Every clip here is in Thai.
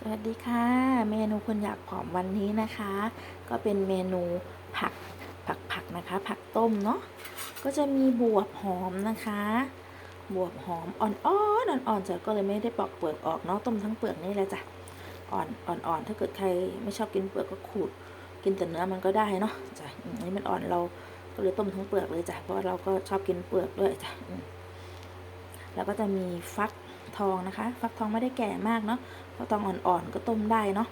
สวัสดีค่ะ เมนูคนอยากผอมวันนี้นะคะ ก็เป็นเมนูผักผักผักนะคะ ผักต้มเนาะก็จะมีบวบหอมนะคะ บวบหอมอ่อนๆอ่อนๆจ้ะก็เลยไม่ได้ปอกเปลือกออกเนาะต้มทั้งเปลือกนี่แหละจ้ะอ่อนอ่อนๆถ้าเกิดใครไม่ชอบกินเปลือกก็ขูด กินแต่เนื้อมันก็ได้เนาะจ้ะอันนี้มันอ่อนเราก็เลยต้มทั้งเปลือกเลยจ้ะเพราะเราก็ชอบกินเปลือกด้วยจ้ะแล้วก็จะมีฟัก ทองนะคะ ฟักทองไม่ได้แก่มากเนาะฟักทองอ่อนๆก็ต้มได้เนาะ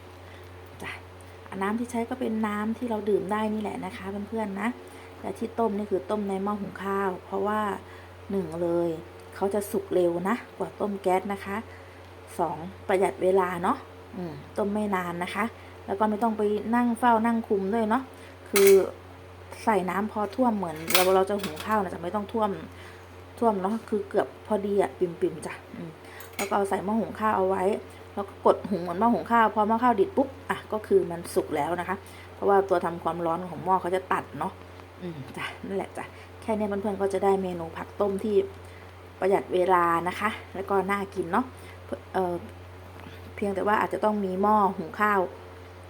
จ้ะน้ำที่ใช้ก็เป็นน้ำที่เราดื่มได้นี่แหละนะคะเพื่อนๆนะ แต่ที่ต้มนี่คือต้มในหม้อหุงข้าว เพราะว่าหนึ่งเลยเขาจะสุกเร็วนะกว่าต้มแก๊สนะคะสองประหยัดเวลาเนาะอืต้มไม่นานนะคะ แล้วก็ไม่ต้องไปนั่งเฝ้านั่งคุมด้วยเนาะคือใส่น้ำพอท่วมเหมือนเราเราจะหุงข้าวนะจะไม่ต้องท่วม ท่วมเนาะคือเกือบพอดีอะปิ่มๆจ้ะแล้วก็เอาใส่หม้อหุงข้าวเอาไว้ แล้วก็กดหุงเหมือนหม้อหุงข้าวพอหม้อข้าวดิดปุ๊บอะก็คือมันสุกแล้วนะคะ เพราะว่าตัวทำความร้อนของหม้อเขาจะตัดเนาะอืมจ้ะนั่นแหละจ้ะแค่นี้เพื่อนๆก็จะได้เมนูผักต้มที่ประหยัดเวลานะคะ แล้วก็น่ากินเนาะเออเพียงแต่ว่าอาจจะต้องมีหม้อหุงข้าว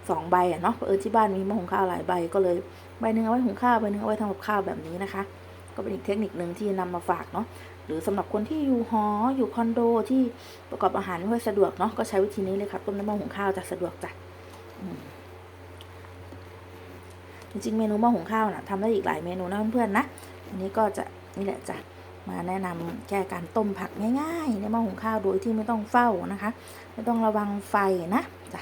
สองใบอะเนาะเออที่บ้านมีหม้อหุงข้าวหลายใบก็เลยใบหนึ่งเอาไว้หุงข้าวใบหนึ่งเอาไว้ทำกับข้าวแบบนี้นะคะ ก็เป็นอีกเทคนิคหนึ่งที่นำมาฝากเนาะหรือสำหรับคนที่อยู่หออยู่คอนโดที่ประกอบอาหารไม่ค่อยสะดวกเนาะก็ใช้วิธีนี้เลยค่ะต้มน้ำมันหุงข้าวจะสะดวกจ้ะจริงๆเมนูหม้อหุงข้าวนะทำได้อีกหลายเมนูนะเพื่อนๆนะอันนี้ก็จะนี่แหละจะมาแนะนำแก้การต้มผักง่ายๆในหม้อหุงข้าวโดยที่ไม่ต้องเฝ้านะคะ ไม่ต้องระวังไฟนะจ้ะ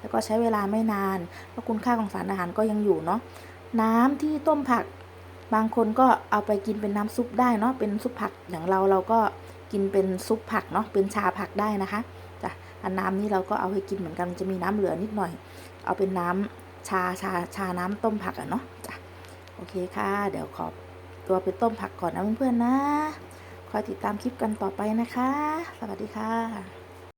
แล้วก็ใช้เวลาไม่นานเพราะคุณค่าของสารอาหารก็ยังอยู่เนาะน้ำที่ต้มผัก บางคนก็เอาไปกินเป็นน้ำซุปได้เนาะเป็นซุปผักอย่างเราเราก็กินเป็นซุปผักเนาะเป็นชาผักได้นะคะจ้ะอันน้ำนี้เราก็เอาไปกินเหมือนกันจะมีน้ำเหลือนิดหน่อย เอาเป็นน้ำชาชาชาน้ำต้มผักอะเนาะจ้ะโอเคค่ะ เดี๋ยวขอตัวไปต้มผักก่อนนะเพื่อนๆนะ คอยติดตามคลิปกันต่อไปนะคะ สวัสดีค่ะ